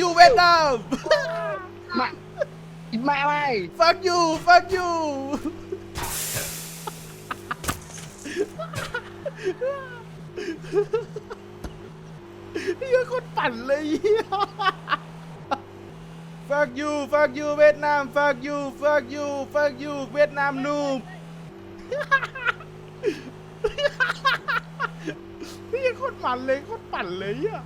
you เวียดนามมามาไม่ fuck you fuck you เฮียคนปั่นเลยเฮีย fuck you fuck you เวียดนาม fuck you fuck you fuck you เวียดนามนูบเฮียโคนปั่นเลยโคนปั่นเลยอะ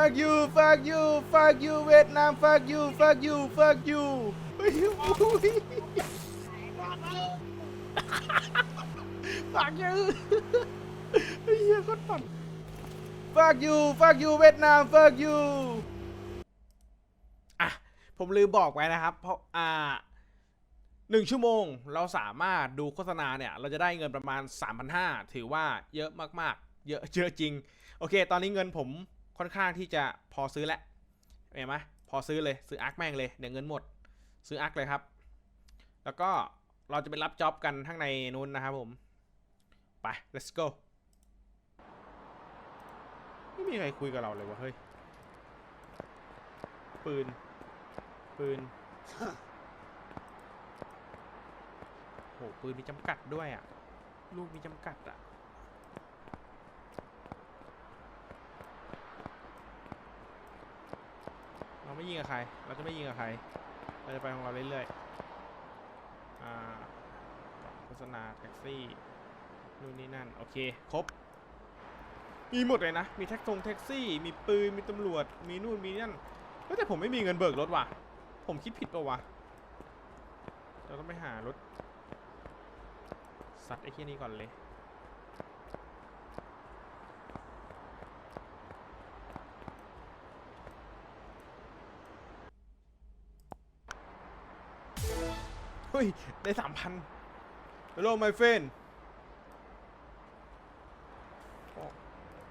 fuck you fuck you fuck you เวียดนาม fuck you fuck you fuck you เฮ้ยอุ้ย fuck you เฮียโคนปั่น fuck you fuck you เวียดนาม fuck you อะ ผมลืมบอกไว้นะครับ เพราะอ่าหนึ่งชั่วโมงเราสามารถดูโฆษณาเนี่ย เราจะได้เงินประมาณ 3,500 ถือว่าเยอะมากๆ เยอะเยอะจริง โอเค ตอนนี้เงินผม ค่อนข้างที่จะพอซื้อแล้วเห็นไหมพอซื้อเลยซื้ออาร์คแม่งเลยเดี๋ยวเงินหมด ซื้ออาร์คเลยครับ แล้วก็เราจะไปรับจ็อบกันข้างในนู้นนะครับผม ไป let's go ไม่มีใครคุยกับเราเลยวะเฮ้ย ปืน ปืนโหปืนมีจำกัดด้วยอะ ลูกมีจำกัดอะ เรา ไม่ยิงกับใคร เราจะไม่ยิงกับใคร เราจะไปของเราเรื่อยๆ อ่าโฆษณาแท็กซี่นู่นนี่นั่น โอเค ครบ มีหมดเลยนะ มีแท็กทงแท็กซี่ มีปืน มีตำรวจ มีนู่น มีนั่นแต่ผมไม่มีเงินเบิกรถว่ะ ผมคิดผิดปะวะ เราต้องไปหารถ สัตว์ไอ้ที่นี่ก่อนเลย ฮ้ย ได้สามพัน Hello my friend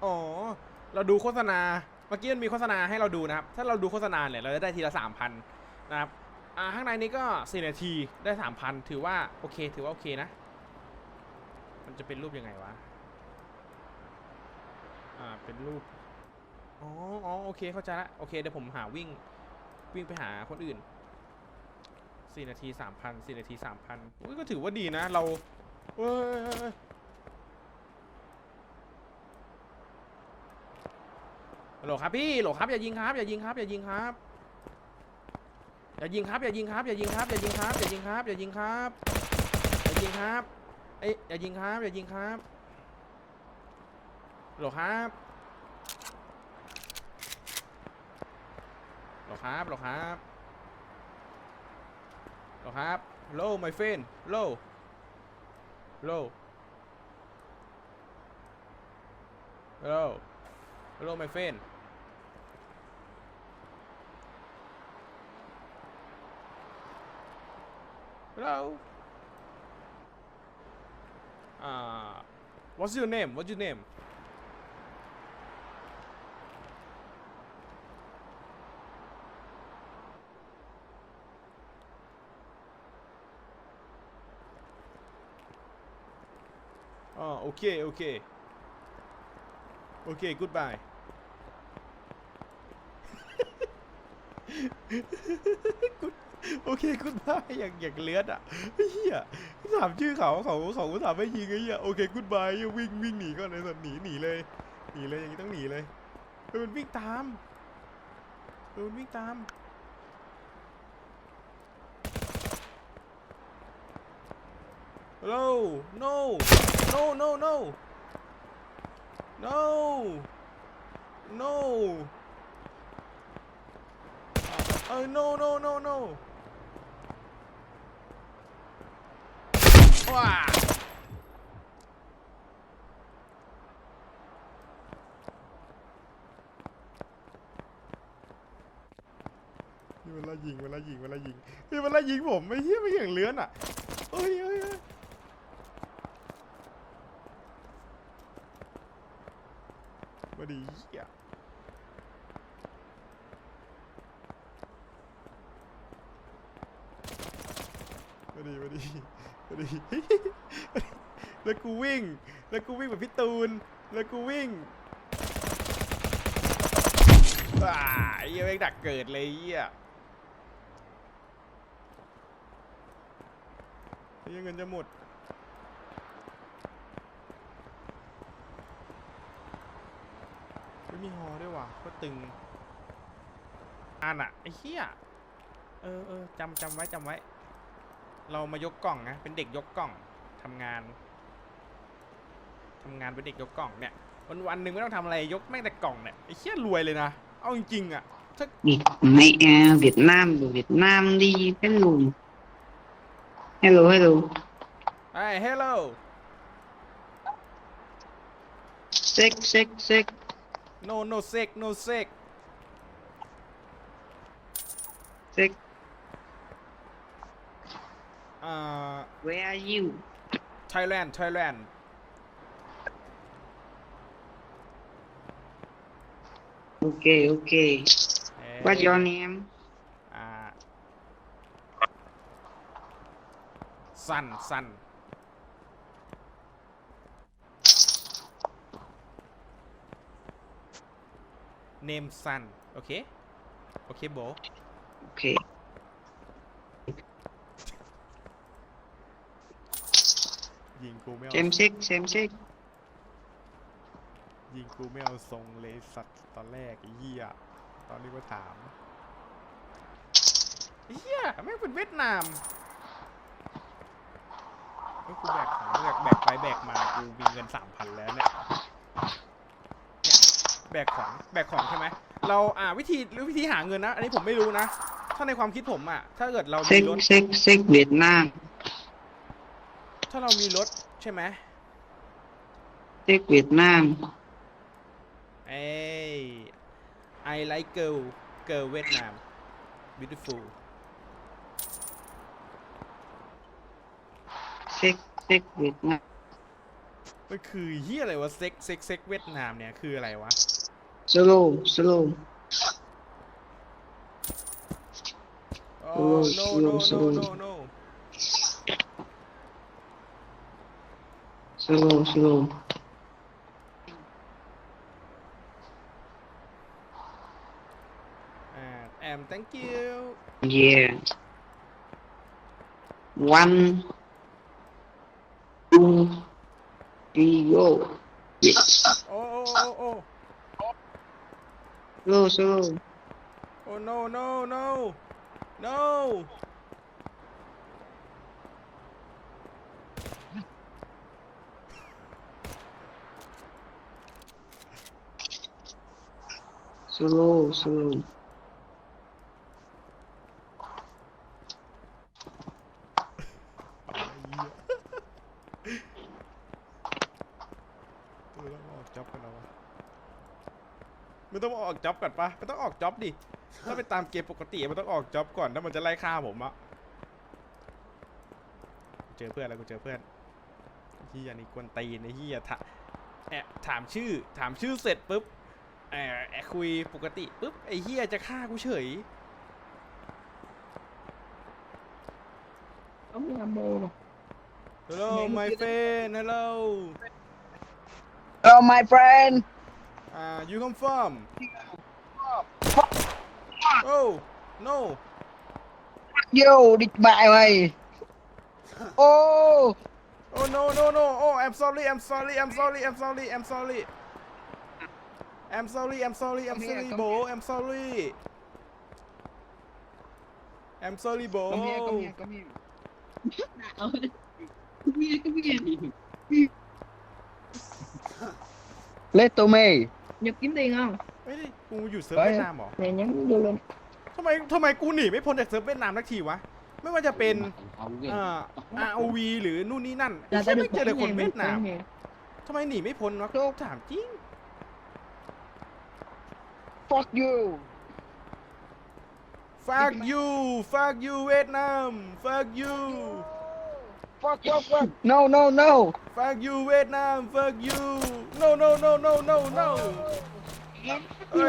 อ๋อ เราดูโฆษณา เมื่อกี้มันมีโฆษณาให้เราดูนะครับ ถ้าเราดูโฆษณาเนี่ย เราจะได้ทีละสามพันนะครับ อ่า ข้างในนี้ก็สี่นาทีได้สามพันถือว่า โอเค ถือว่าโอเคนะ มันจะเป็นรูปยังไงวะ อ่า เป็นรูป อ๋อ อ๋อ โอเค เข้าใจละ โอเค เดี๋ยวผมหาวิ่ง วิ่งไปหาคนอื่น สี่นาทีสามพันสี่นาทีสามพันอุ้ยก็ถือว่าดีนะเราเว้ยฮัลโหลครับพี่โหลครับอย่ายิงครับอย่ายิงครับอย่ายิงครับอย่ายิงครับอย่ายิงครับอย่ายิงครับอย่ายิงครับอย่ายิงครับอย่ายิงครับอย่ายิงครับเอ้ยอย่ายิงครับอย่ายิงครับฮัลโหลครับฮัลโหลครับฮัลโหลครับ Hello, half. My friend. Hello, hello, Hello. Hello, my friend. Hello. Ah. What's your name? What's your name? Oh, okay, okay. Okay, goodbye. โอเคคุณบายอย่างอย่างเลือดอะไอ้เหี้ยถามชื่อเขาเขาเขาถามไม่ยิงไอ้เหี้ยโอเคกูดบายวิ่งวิ่งหนีก่อนเลยสัตว์หนีหนีเลยหนีเลยอย่างนี้ต้องหนีเลยเฮ้ยมันวิ่งตามเฮ้ยมันวิ่งตาม Hello no no no no no no uh, no no no no ว้านี่มันไล่ยิงมันไล่ยิงมันไล่ยิงนี่มันไล่ยิงผมไม่เฮี้ยไม่อย่างเลื้อนอะเอ้ย เอ้ยเอ้ยมาดีเหี้ยมาดีมาดีมาดีแล้วกูวิ่ง แล้วกูวิ่งแบบพี่ตูน แล้วกูวิ่งไอ้เหี้ยแม่งดักเกิดเลยี้ยไอ้เหี้ยเงินจะหมด ไม่มีฮอด้วยว่ะก็ตึงอ่านอะไอ้เหี้ยเออเออจำจำไว้จำไว้ เรามายกกล่องนะเป็นเด็กยกกล่องทำงานทำงานเป็นเด็กยกกล่องเนี่ยวันวันๆหนึ่งไม่ต้องทำอะไรยกแม่งแต่กล่องเนี่ยไอ้เหี้ยรวยเลยนะเอาจริงๆอะถ้า Việt Mỹ à, Việt Nam rồi Việt Nam đi cái lùn hello hello ไอ้ hello sick sick sick no no sick no sick sick อ่า where are you Thailand Thailand okay okay เอ้ย what's your name อ่า สันสัน name sun โอเคโอเคโบ okay ยิงกูไม่เอา same sick same sick ยิงกูไม่เอาทรงเลยสัตว์ตอนแรกไอ้เหี้ยตอนนี้ก็ถามไอ้เหี้ยไม่งเป็นเวียดนามเฮ้ยกูแบกของแบกแบกไปแบกมากูมีเงินสามพันแล้วเนี่ยเนี่ย แบกของแบกของใช่ไหมเราอ่าวิธีหรือวิธีหาเงินนะ อันนี้ผมไม่รู้นะ ถ้าในความคิดผมอะ ถ้าเกิดเรามี sick รถ sick sick Việt Nam ถ้าเรามีรถใช่ไหม sick Việt Nam เอ้ย I like girl girl เวียดนาม beautiful sick sick Việt Nam มันคือเฮียอะไรวะเซ็กเซ็กเซ็กเวียดนามเนี่ยคืออะไรวะ slow slow โอ้ Oh, no slow, no no slow. no no slow slow อ่า am thank you Yeah. One, two, three, go. Yes. โอ้โอ้โอ้โอ้ Slow, slow. โอ้ no no no no Slow, slow. จ็อบก่อนปะไม่ต้องออกจ็อบดิถ้าไปตามเกมปกติมันต้องออกจ็อบก่อนถ้ามันจะไล่ฆ่าผมอะกูเจอเพื่อนแล้วกูเจอเพื่อนเฮียนี่กวนตีนไอ้เฮียถาแอบถามชื่อ ถามชื่อเสร็จปุ๊บแอบแอบคุยปกติปุ๊บไอ้เฮียจะฆ่ากูเฉย Không làm bồ mà. Hello my friend hello Hello, my friend. uh, you come from oh no Vô địch bại mày. Ô, Oh no no no! Oh, I'm sorry. I'm sorry. I'm sorry. I'm sorry. I'm sorry. I'm sorry. I'm sorry. I'm Come here, sorry, come bro. I'm sorry. I'm sorry, bro. come here, come here, come here. Let to me. Nhật kiếm tiền không? เฮ้ยกูอยู่เซิร์ฟไปเวียดนามเหรอ Nè nhấn vô lên ทำไมทำไมกูหนีไม่พ้นจากเซิร์ฟเวียดนามสักทีวะ ไม่ว่าจะเป็นเอ่อ ROV หรือนู่นนี่นั่นไอ้ Là เหี้ย tao ไม่ được เจอแต่7คน ngàn เวีย một ดนาม ngàn ทำไมหนีไม่พ้นวะถามจริง Fuck you. fuck you fuck you เวียดนาม fuck you Fuck you, fuck. No, no, no. fuck you เวียดนาม fuck you no no no no no no em yêu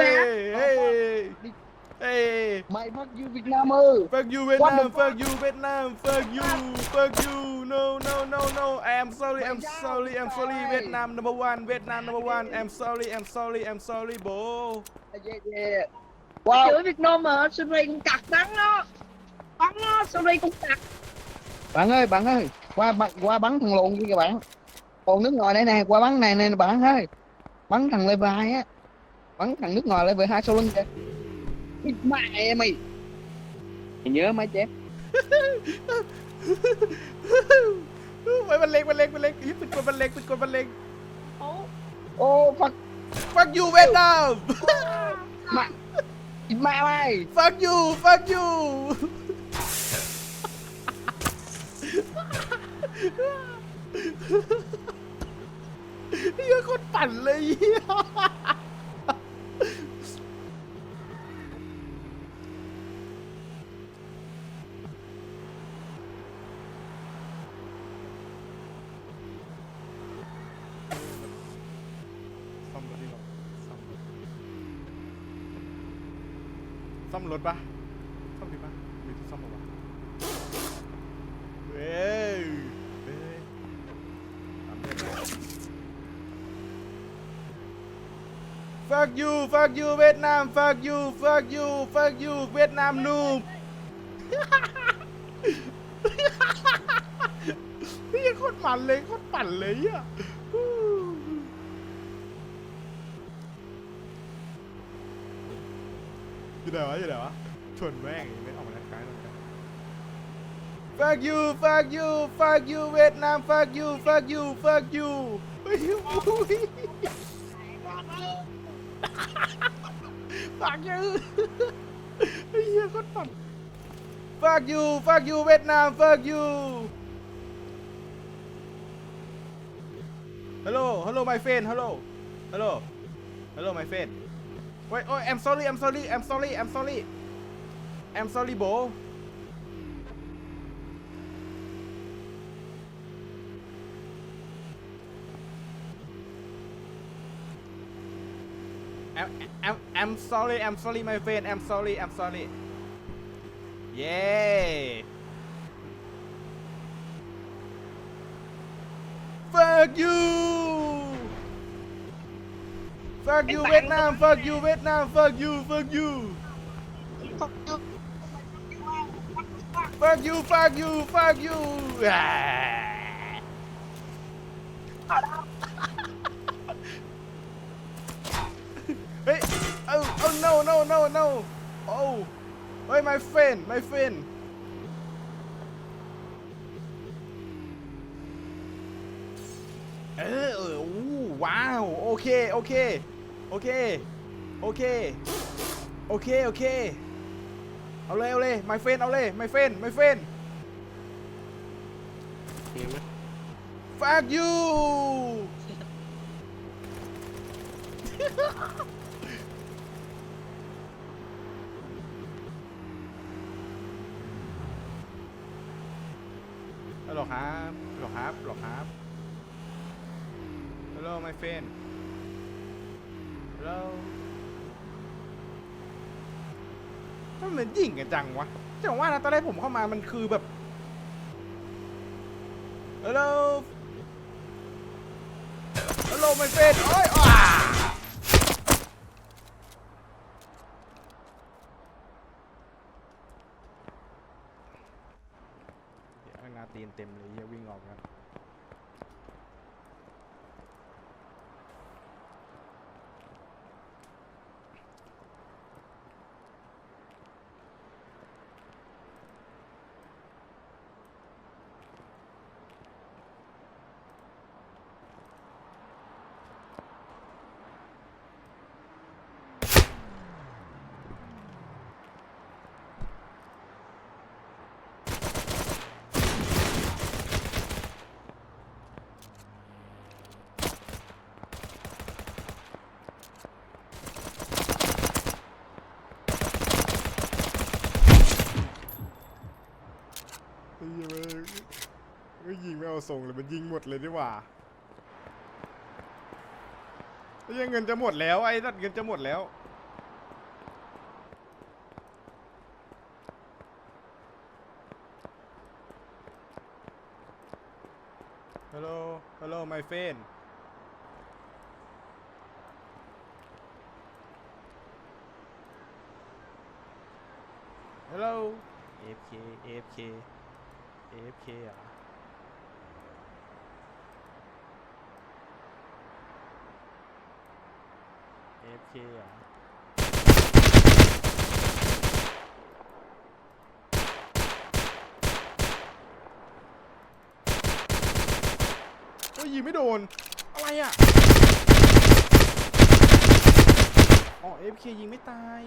Hey. Mày fuck you Việt Nam ơi. Fuck you Việt Nam, fuck you Việt Nam, fuck you, fuck you. No no no no. I'm sorry, I'm sorry, I'm sorry. Việt Nam number one, Việt Nam number one. I'm sorry, I'm sorry, I'm sorry bố. Yeah yeah. Wow. Chửi Việt Nam mà sorry cũng cặc bắn nó. Bắn nó, sorry cũng cặc. Bạn ơi, bạn ơi, qua bắn qua bắn thằng lộn kia kìa bạn. Còn nước ngoài đây này, qua bắn này này bạn ơi. Bắn thằng Levi á. Bắn thằng nước ngoài level 2 sau lưng kìa. Cái Mẹ mày. Mày nhớ mấy chép. ไว้มันเล็งมันเล็งมันเล็งยึดเป็นกดมันเล็งเป็นกดมันเล็ง Ô, fuck, fuck you เวียดนาม mẹ. Mẹ mày. fuck you fuck you เฮียโคนปั่นเลย ซ่อมรถปะซ่อมดีปะมีที่ซ่อมปะวะเว้ยเว้ยทำได้ไหม fuck you fuck you เวียดนาม fuck you fuck you fuck you เวียดนามนูบนี่โคตรมันเลยโคตรปั่นเลยอะ อยู่ไหนวะอยู่ไหนวะชนแม่งไม่ออกมาแล้วกายหรอก fuck you fuck you fuck you เวียดนาม fuck you fuck you fuck you เฮ้ยอุ้ย fuck you ไอ้เหี้ยโคตรปั่น fuck you fuck you เวียดนาม fuck you hello hello my friend hello hello hello my friend โอ้ยโอ้ย I'm sorry I'm sorry I'm sorry I'm sorry I'm sorry bo. I'm I'm I'm sorry I'm sorry my friend I'm sorry I'm sorry Yeah. fuck you Fuck you Vietnam, fuck you Vietnam, fuck you, fuck you. Fuck you, fuck you, fuck you. Ah. hey, oh, oh no, no, no, no. Oh, hey, my friend, my friend. เออเอออู้ว้าว โอเคโอเคโอเค โอเค โอเค โอเค เอาเลย เอาเลย my friend เอาเลย my friend my friend fuck you ฮัลโหลครับฮัลโหลครับฮัลโหลครับ Hello my friend Hello ทำไม มันยิงกันจังวะจังว่านะตอนแรกผมเข้ามามันคือแบบ Hello Hello my friend โอ้ยอ้าเดี๋ยวข้างหน้าตีนเต็มเลยเหี้ยวิ่งออกกัน ไอ้เหี้ยแม่ง ก็ยิงเอาส่งเลยมันยิงหมดเลยดีกว่าไอ้เหี้ยเงินจะหมดแล้วไอ้สัตว์เงินจะหมดแล้วฮัลโหลฮัลโหล my friend hello AFK AFK AFK อ AFK เหรอโอ้ยยิงไม่โดน อะไรอะ อ๋อ AFK ยิงไม่ตาย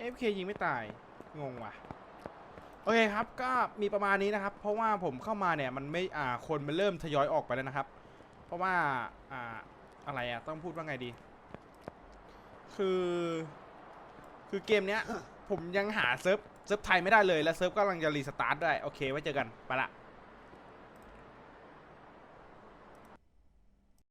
AFK ยิงไม่ตาย งงว่ะ โอเคครับก็มีประมาณนี้นะครับ เพราะว่าผมเข้ามาเนี่ยมันไม่อ่าคนมันเริ่มทยอยออกไปแล้วนะครับ เพราะว่าอ่าอะไรอะต้องพูดว่าไงดี คือ คือเกมเนี้ย ผมยังหาเซิร์ฟเซิร์ฟไทยไม่ได้เลยและเซิร์ฟก็กำลังจะรีสตาร์ทด้วยโอเคไว้เจอกันไปละ